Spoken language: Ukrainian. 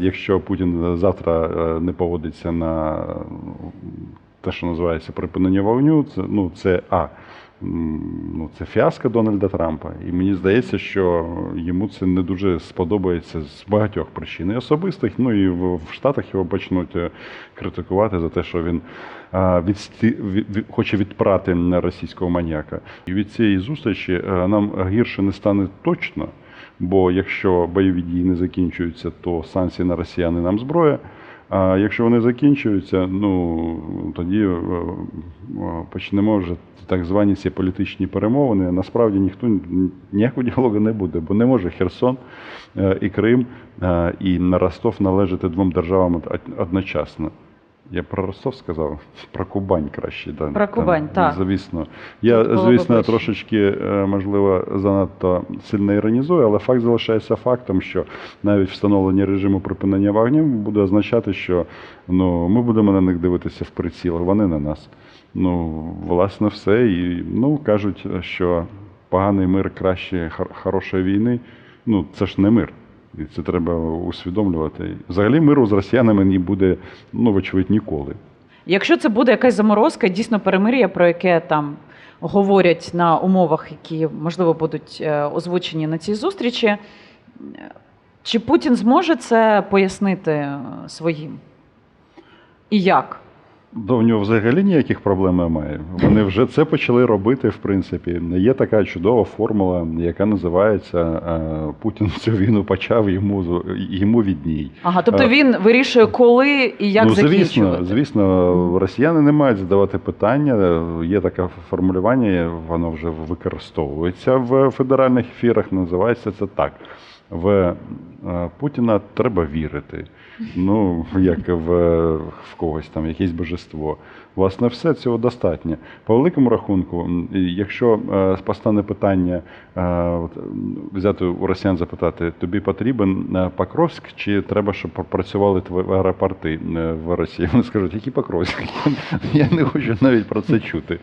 якщо Путін завтра е, не погодиться на е, те, що називається припинення вогню, це ну це а. Ну, це фіаско Дональда Трампа. І мені здається, що йому це не дуже сподобається з багатьох причин. І особистих, ну і в, Штатах його почнуть е, критикувати за те, що він відсті, від, від- хоче відпрати на російського маніяка. І від цієї зустрічі е, нам гірше не стане точно. Бо якщо бойові дії не закінчуються, то санкції на росіян і нам зброя. А якщо вони закінчуються, ну тоді е, е, почнемо вже так звані ці політичні перемовини. Насправді ніхто ніякого діалогу не буде, бо не може Херсон е, і Крим і Ростов належати двом державам одночасно. Я про Ростов сказав, про Кубань краще. Да, Про Кубань, так. Звісно. Я, Тут звісно, трошечки, е, можливо, занадто сильно іронізую, але факт залишається фактом, що навіть встановлення режиму припинення вогню буде означати, що ну, ми будемо на них дивитися в приціл, вони на нас. Ну, власне, все. І ну, кажуть, що поганий мир краще хор- хорошої війни. Ну, це ж не мир. І це треба усвідомлювати. Взагалі миру з росіянами не буде, ну, вочевидь, ніколи. Якщо це буде якась заморозка, дійсно перемир'я, про яке там говорять на умовах, які можливо будуть е, озвучені на цій зустрічі, е, чи Путін зможе це пояснити е, своїм? І як? До в нього взагалі ніяких проблем немає. Вони вже це почали робити, в принципі. Є така чудова формула, яка називається е, Путін цю війну почав, йому йому відній. Ага, тобто Е, він вирішує, коли і як ну, звісно, закінчувати. звісно, росіяни не мають задавати питання. Є таке формулювання, воно вже використовується в федеральних ефірах. Називається це так. В е, Путіна треба вірити. Ну, як в, в когось там, якесь божество. Власне, все цього достатньо. По великому рахунку, якщо е, постане питання е, взяти у росіян запитати, тобі потрібен е, Покровськ, чи треба, щоб працювали твої аеропорти е, в Росії? Вони скажуть, який Покровськ? Я не хочу навіть про це чути.